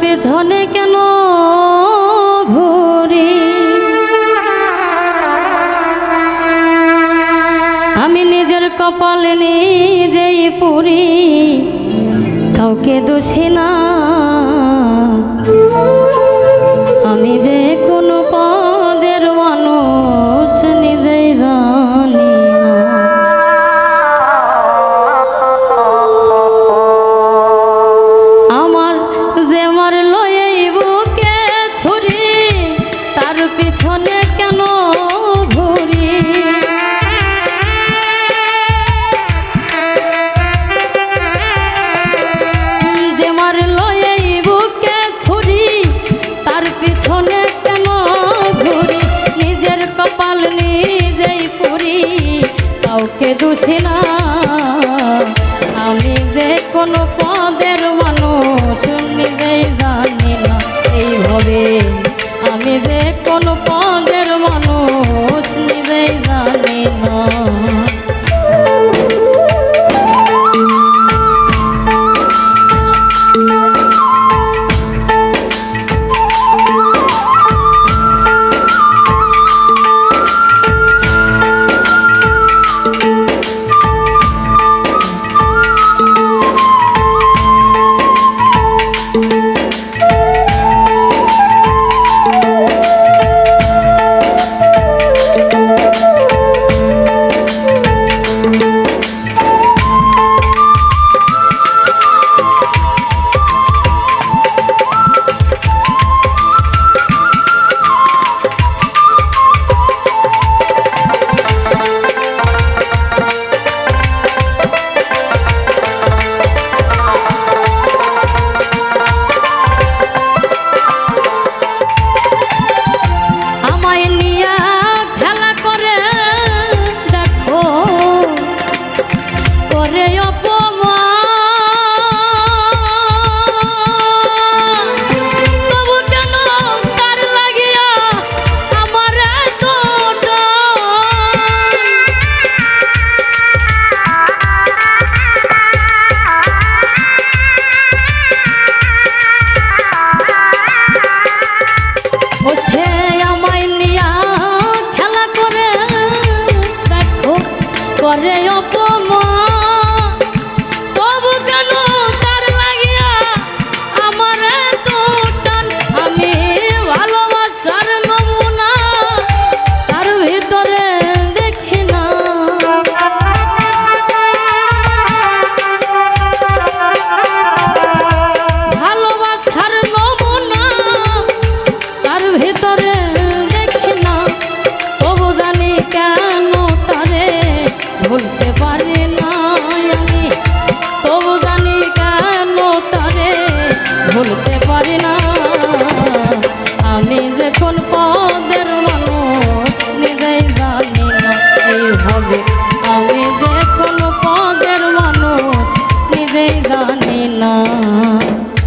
পেছনে কেন ঘুরি আমি নিজের কপাল নিজেই পুরি কাউকে দোষী না। আমি যে দোষী না। আমি যে কোনো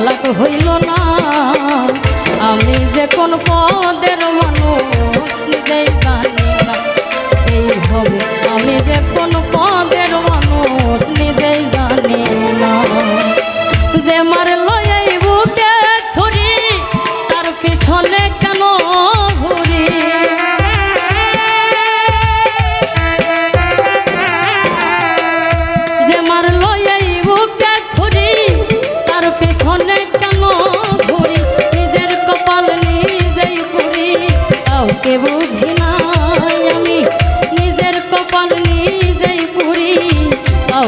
তালাক হইল না। আমি যে কোন পদের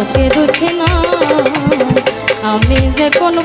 বুকে দুছে না। আমি যে কোন